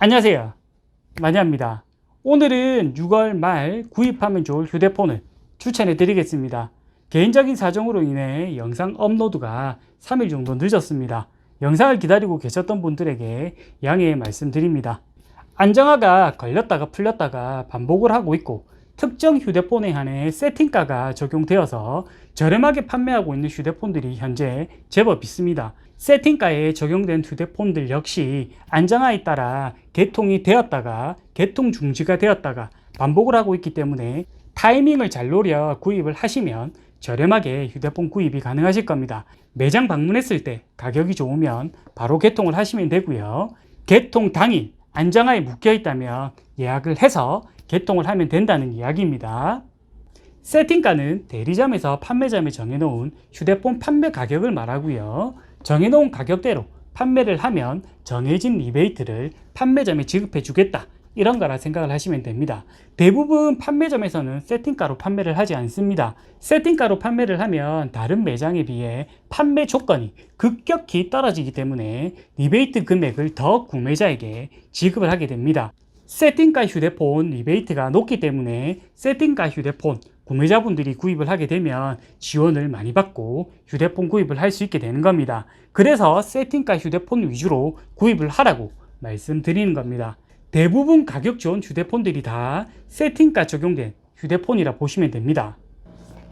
안녕하세요. 마니아입니다. 오늘은 6월 말 구입하면 좋을 휴대폰을 추천해 드리겠습니다. 개인적인 사정으로 인해 영상 업로드가 3일 정도 늦었습니다. 영상을 기다리고 계셨던 분들에게 양해 말씀드립니다. 안정화가 걸렸다가 풀렸다가 반복을 하고 있고 특정 휴대폰에 한해 세팅가가 적용되어서 저렴하게 판매하고 있는 휴대폰들이 현재 제법 있습니다. 세팅가에 적용된 휴대폰들 역시 안정화에 따라 개통이 되었다가 개통 중지가 되었다가 반복을 하고 있기 때문에 타이밍을 잘 노려 구입을 하시면 저렴하게 휴대폰 구입이 가능하실 겁니다. 매장 방문했을 때 가격이 좋으면 바로 개통을 하시면 되고요. 개통 당일 안정화에 묶여 있다면 예약을 해서 개통을 하면 된다는 이야기입니다. 세팅가는 대리점에서 판매점에 정해놓은 휴대폰 판매 가격을 말하고요. 정해놓은 가격대로 판매를 하면 정해진 리베이트를 판매점에 지급해 주겠다. 이런 거라 생각을 하시면 됩니다. 대부분 판매점에서는 세팅가로 판매를 하지 않습니다. 세팅가로 판매를 하면 다른 매장에 비해 판매 조건이 급격히 떨어지기 때문에 리베이트 금액을 더 구매자에게 지급을 하게 됩니다. 세팅가 휴대폰 리베이트가 높기 때문에 세팅가 휴대폰 구매자분들이 구입을 하게 되면 지원을 많이 받고 휴대폰 구입을 할 수 있게 되는 겁니다. 그래서 세팅가 휴대폰 위주로 구입을 하라고 말씀드리는 겁니다. 대부분 가격 좋은 휴대폰들이 다 세팅가 적용된 휴대폰이라 보시면 됩니다.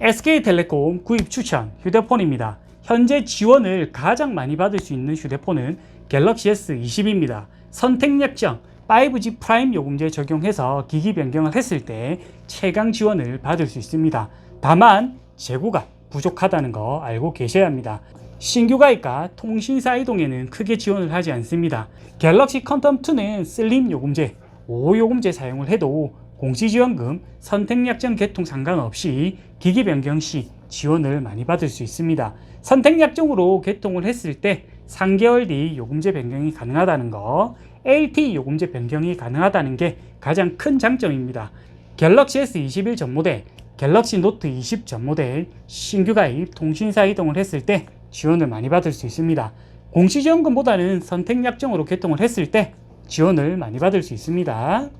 SK텔레콤 구입 추천 휴대폰입니다. 현재 지원을 가장 많이 받을 수 있는 휴대폰은 갤럭시 S20입니다. 선택 약정 5G 프라임 요금제 적용해서 기기 변경을 했을 때 최강 지원을 받을 수 있습니다. 다만 재고가 부족하다는 거 알고 계셔야 합니다. 신규 가입과 통신사 이동에는 크게 지원을 하지 않습니다. 갤럭시 컨텀2는 슬림 요금제, 5 요금제 사용을 해도 공시지원금, 선택약정 개통 상관없이 기기 변경 시 지원을 많이 받을 수 있습니다. 선택약정으로 개통을 했을 때 3개월 뒤 요금제 변경이 가능하다는 거, LT 요금제 변경이 가능하다는 게 가장 큰 장점입니다. 갤럭시 S21 전 모델, 갤럭시 노트 20 전 모델, 신규 가입, 통신사 이동을 했을 때 지원을 많이 받을 수 있습니다. 공시지원금보다는 선택약정으로 개통을 했을 때 지원을 많이 받을 수 있습니다.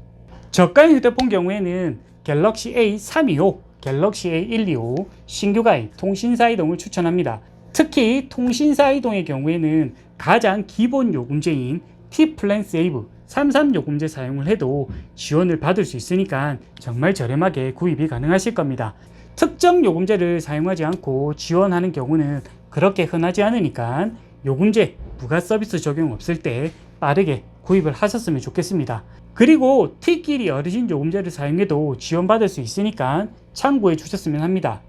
저가형 휴대폰 경우에는 갤럭시 A325, 갤럭시 A125, 신규 가입, 통신사 이동을 추천합니다. 특히 통신사 이동의 경우에는 가장 기본 요금제인 T 플랜 세이브 33 요금제 사용을 해도 지원을 받을 수 있으니까 정말 저렴하게 구입이 가능하실 겁니다. 특정 요금제를 사용하지 않고 지원하는 경우는 그렇게 흔하지 않으니까 요금제 부가 서비스 적용 없을 때 빠르게 구입을 하셨으면 좋겠습니다. 그리고 T끼리 어르신 요금제를 사용해도 지원받을 수 있으니까 참고해 주셨으면 합니다.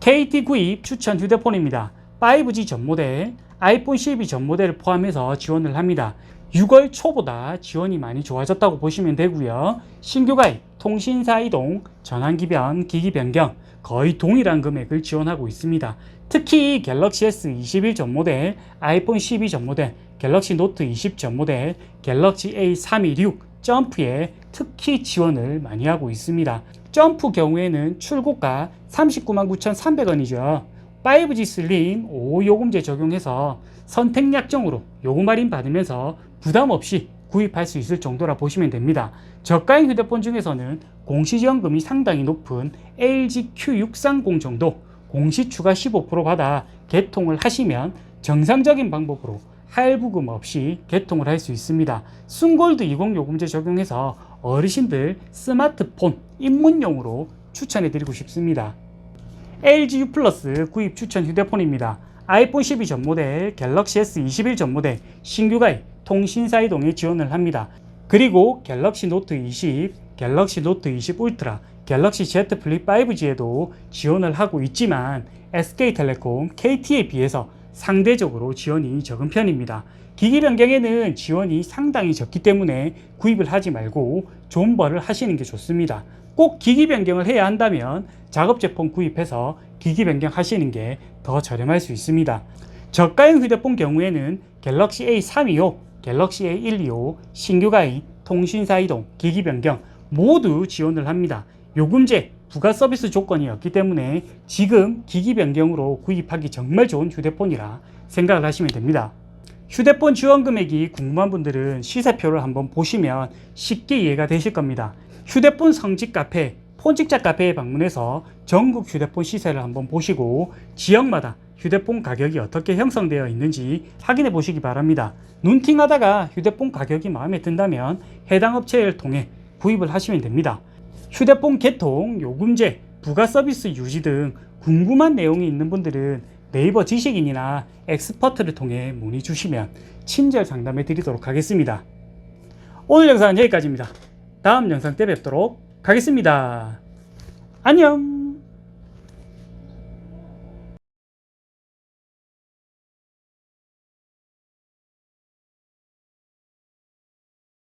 KT 구입 추천 휴대폰입니다. 5G 전 모델, 아이폰 12 전 모델을 포함해서 지원을 합니다. 6월 초보다 지원이 많이 좋아졌다고 보시면 되고요. 신규 가입, 통신사 이동, 전환기 변, 기기 변경 거의 동일한 금액을 지원하고 있습니다. 특히 갤럭시 S21 전 모델, 아이폰 12 전 모델, 갤럭시 노트 20 전 모델, 갤럭시 A326 점프에 특히 지원을 많이 하고 있습니다. 점프 경우에는 출고가 39만 9,300원이죠. 5G 슬림 5 요금제 적용해서 선택 약정으로 요금 할인 받으면서 부담 없이 구입할 수 있을 정도라 보시면 됩니다. 저가형 휴대폰 중에서는 공시지원금이 상당히 높은 LG Q630 정도 공시 추가 15% 받아 개통을 하시면 정상적인 방법으로 할부금 없이 개통을 할 수 있습니다. 순골드 20 요금제 적용해서 어르신들 스마트폰 입문용으로 추천해 드리고 싶습니다. LG U 플러스 구입 추천 휴대폰입니다. 아이폰 12 전 모델, 갤럭시 S21 전 모델, 신규 가입, 통신사 이동에 지원을 합니다. 그리고 갤럭시 노트 20, 갤럭시 노트 20 울트라, 갤럭시 Z 플립 5G에도 지원을 하고 있지만 SK텔레콤, KT에 비해서 상대적으로 지원이 적은 편입니다. 기기 변경에는 지원이 상당히 적기 때문에 구입을 하지 말고 존버를 하시는 게 좋습니다. 꼭 기기 변경을 해야 한다면 작업 제품 구입해서 기기 변경 하시는 게 더 저렴할 수 있습니다. 저가형 휴대폰 경우에는 갤럭시 A325, 갤럭시 A125, 신규 가입, 통신사 이동, 기기 변경 모두 지원을 합니다. 요금제, 부가 서비스 조건이 없기 때문에 지금 기기 변경으로 구입하기 정말 좋은 휴대폰이라 생각을 하시면 됩니다. 휴대폰 지원 금액이 궁금한 분들은 시세표를 한번 보시면 쉽게 이해가 되실 겁니다. 휴대폰 성직 카페, 폰직자 카페에 방문해서 전국 휴대폰 시세를 한번 보시고 지역마다 휴대폰 가격이 어떻게 형성되어 있는지 확인해 보시기 바랍니다. 눈팅하다가 휴대폰 가격이 마음에 든다면 해당 업체를 통해 구입을 하시면 됩니다. 휴대폰 개통, 요금제, 부가 서비스 유지 등 궁금한 내용이 있는 분들은 네이버 지식인이나 엑스퍼트를 통해 문의 주시면 친절 상담해 드리도록 하겠습니다. 오늘 영상은 여기까지입니다. 다음 영상 때 뵙도록 하겠습니다. 안녕!